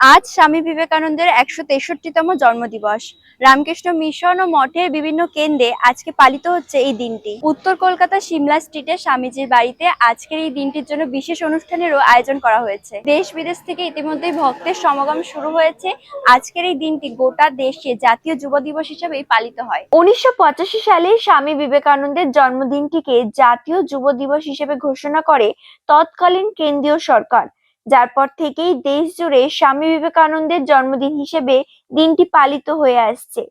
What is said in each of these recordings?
আজ স্বামী বিবেকানন্দের একশো তেষট্টিতম জন্মদিবস। রামকৃষ্ণ মিশন ও মঠের বিভিন্ন কেন্দ্রে আজকে পালিত হচ্ছে এই দিনটি। উত্তর কলকাতা সিমলা স্ট্রিটে স্বামীজির বাড়িতে আজকের এই দিনটির জন্য বিশেষ অনুষ্ঠানেরও আয়োজন করা হয়েছে। দেশ বিদেশ থেকে ইতিমধ্যেই ভক্তের সমাগম শুরু হয়েছে। আজকের এই দিনটি গোটা দেশে জাতীয় যুব দিবস হিসেবেই পালিত হয়। উনিশশো পঁচাশি সালে স্বামী বিবেকানন্দের জন্মদিনটিকে জাতীয় যুব দিবস হিসেবে ঘোষণা করে তৎকালীন কেন্দ্রীয় সরকার। যার পর থেকেই দেশ জুড়ে স্বামী বিবেকানন্দের জন্মদিন হিসেবে দিনটি পালিত হয়ে আসছে।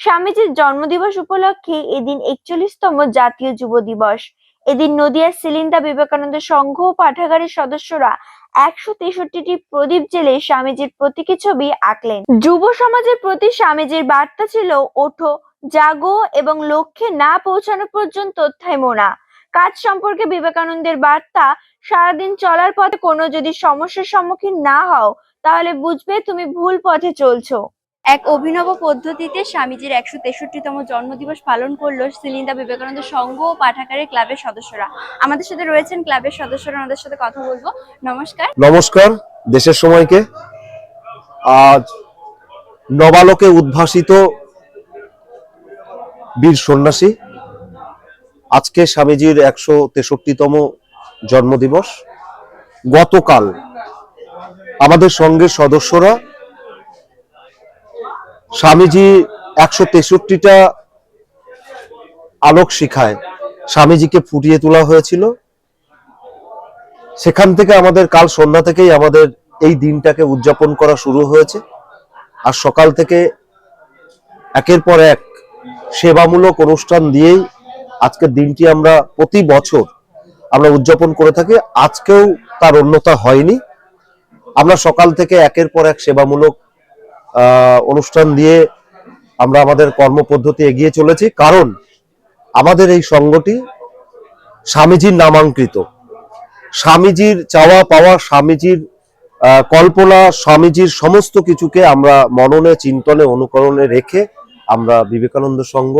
স্বামীজির জন্মদিবস উপলক্ষে এদিন একচল্লিশতম জাতীয় যুব দিবস। এদিন নদিয়ার সিলিন্দা বিবেকানন্দ সংঘ ও পাঠাগারের সদস্যরা একশো তেষট্টিটি প্রদীপ জেলে স্বামীজির প্রতীকী ছবি আঁকলেন। যুব সমাজের প্রতি স্বামীজির বার্তা ছিল, ওঠো, জাগো এবং লক্ষ্যে না পৌঁছানো পর্যন্ত থেমো না কাজ সম্পর্কে বিবেকানন্দের বার্তা সারাদিন চলার পথে কোনো যদি সমস্যার সম্মুখীন না হও তাহলে বুঝবে তুমি ভুল পথে চলছো। এক অভিনব পদ্ধতিতে স্বামীজির একশো তেষট্টিতম জন্মদিবস পালন করল সিলিন্দা বিবেকানন্দ সংঘ ও পাঠাগারের ক্লাবের সদস্যরা। আমাদের সাথে রয়েছেন ক্লাবের সদস্যরা আমাদের সাথে কথা বলব। নমস্কার। নমস্কার দেশের সময়কে। আজ নবালকে উদ্ভাসিত বীর সন্ন্যাসী আজকে স্বামীজির একশো তেষট্টিতম জন্মদিবস। গতকাল আমাদের সঙ্গের সদস্যরা স্বামীজি একশো তেষট্টিটা আলোক শিখায়। স্বামীজিকে ফুটিয়ে তোলা হয়েছিল। সেখান থেকে আমাদের কাল সন্ধ্যা থেকেই আমাদের এই দিনটাকে উদযাপন করা শুরু হয়েছে। আর সকাল থেকে একের পর এক সেবামূলক অনুষ্ঠান দিয়েই আজকের দিনটি আমরা প্রতি বছর আমরা উদযাপন করে থাকি। আজকেও তার অন্যতা হয়নি। আমরা সকাল থেকে একের পর এক সেবামূলক অনুষ্ঠান দিয়ে আমরা আমাদের কর্মপদ্ধতি এগিয়ে চলেছি। কারণ আমাদের এই সংঘটি স্বামীজির নামাঙ্কিত। স্বামীজির চাওয়া পাওয়া, স্বামীজির কল্পনা, স্বামীজির সমস্ত কিছুকে আমরা মননে, চিন্তনে, অনুকরণে রেখে আমরা বিবেকানন্দ সংঘ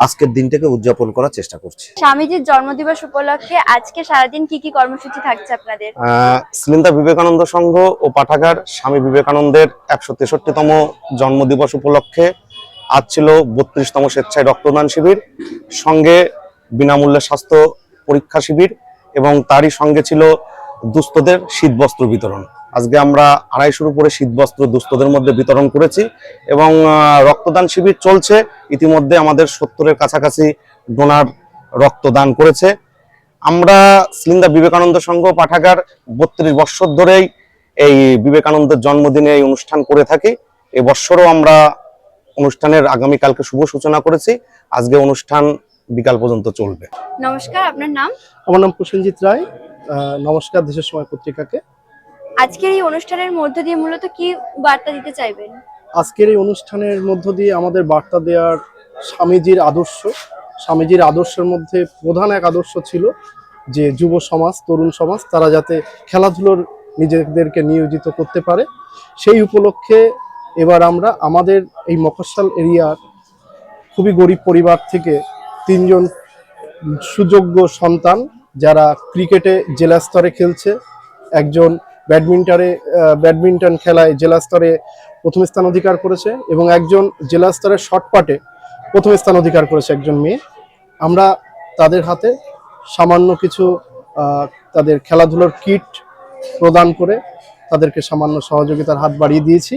আজকের দিনটাকে উদযাপন করার চেষ্টা করছি। স্বামীজির জন্মদিবস উপলক্ষে আজকে সারাদিন কি কি কর্মসূচি থাকছে আপনাদের? আহ, সিলিন্দা বিবেকানন্দ সংঘ ও পাঠাগার স্বামী বিবেকানন্দের একশো তেষট্টিতম জন্মদিবস উপলক্ষে আজ ছিল বত্রিশতম স্বেচ্ছায় রক্তদান শিবির। সঙ্গে বিনামূল্যে স্বাস্থ্য পরীক্ষা শিবির এবং তারই সঙ্গে ছিল দুস্থদের শীতবস্ত্র বিতরণ। আজকে আমরা আড়াইশোর উপরে শীতবস্ত্র দুস্থদের মধ্যে বিতরণ করেছি এবং রক্তদান শিবির চলছে। ইতিমধ্যে আমাদের সত্তরের কাছাকাছি ডোনার রক্তদান করেছে। আমরা সিলিন্দা বিবেকানন্দ সংঘ পাঠাগার বত্রিশ বৎসর ধরেই এই বিবেকানন্দের জন্মদিনে এই অনুষ্ঠান করে থাকি। এই বৎসরও আমরা অনুষ্ঠানের আগামীকালকে শুভ সূচনা করেছি। আজকে অনুষ্ঠান বিকাল পর্যন্ত চলবে। নমস্কার আপনার নাম? আমার নাম প্রসেনজিৎ রায়। আহ, নমস্কার দেশের সময় পত্রিকাকে। আজকের এই অনুষ্ঠানের মধ্য দিয়ে মূলত কি বার্তা দিতে চাইবেন? আজকের এই অনুষ্ঠানের মধ্য দিয়ে আমাদের বার্তা দেওয়ার স্বামীজির আদর্শ, স্বামীজির আদর্শের মধ্যে প্রধান এক আদর্শ ছিল যে যুব সমাজ, তরুণ সমাজ, তারা যাতে খেলাধুলোর নিজেদেরকে নিয়োজিত করতে পারে। সেই উপলক্ষে এবার আমরা আমাদের এই মফস্বল এরিয়ার খুবই গরিব পরিবার থেকে তিনজন সুযোগ্য সন্তান, যারা ক্রিকেটে জেলা স্তরে খেলছে, একজন ব্যাডমিন্টনে ব্যাডমিন্টন খেলায় জেলা স্তরে প্রথম স্থান অধিকার করেছে এবং একজন জেলা স্তরে শর্টপাটে প্রথম স্থান অধিকার করেছে একজন মেয়ে। আমরা তাদের হাতে সামান্য কিছু তাদের খেলাধুলোর কিট প্রদান করে তাদেরকে সামান্য সহযোগিতার হাত বাড়িয়ে দিয়েছি।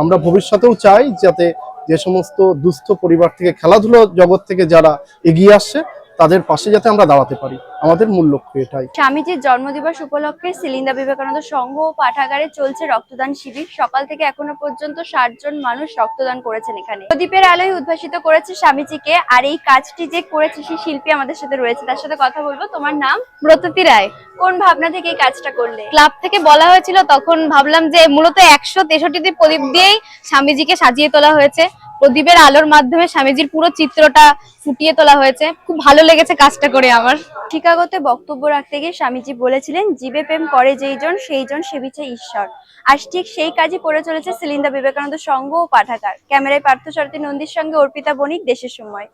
আমরা ভবিষ্যতেও চাই যাতে যে সমস্ত দুস্থ পরিবার থেকে খেলাধুলো জগৎ থেকে যারা এগিয়ে আসছে, তাদের পাশে যাতে আমরা দাঁড়াতে পারি। আমাদের মূল লক্ষ্য এটাই। স্বামীজির জন্মদিবস উপলক্ষে সিলিন্দা বিবেকানন্দ সংঘ ও পাঠাগারে চলছে রক্তদান শিবির। সকাল থেকে এখনও পর্যন্ত ষাট জন মানুষ রক্তদান করেছেন এখানে। প্রদীপের আলোয় উদ্ভাসিত করেছে স্বামীজিকে আর এই কাজটি যে করেছে সেই শিল্পী আমাদের সাথে রয়েছে। তার সাথে কথা বলব। তোমার নাম? ব্রততী রায়। কোন ভাবনা থেকে এই কাজটা করলে? ক্লাব থেকে বলা হয়েছিল তখন ভাবলাম যে মূলত একশো তেষট্টিটি প্রদীপ দিয়েই স্বামীজিকে সাজিয়ে তোলা হয়েছে। প্রদীপের আলোর মাধ্যমে স্বামীজির পুরো চিত্রটা ফুটিয়ে তোলা হয়েছে। খুব ভালো লেগেছে কাজটা করে আমার। শিকাগোতে বক্তব্য রাখতে গিয়ে স্বামীজি বলেছিলেন, জীবে প্রেম করে যেই জন, সেই জন সেবিছে ঈশ্বর। আর ঠিক সেই কাজই করে চলেছে সিলিন্দা বিবেকানন্দ সংঘ ও পাঠাগার। ক্যামেরায় পার্থ সারথী নন্দীর সঙ্গে অর্পিতা বণিক দেশের সময়।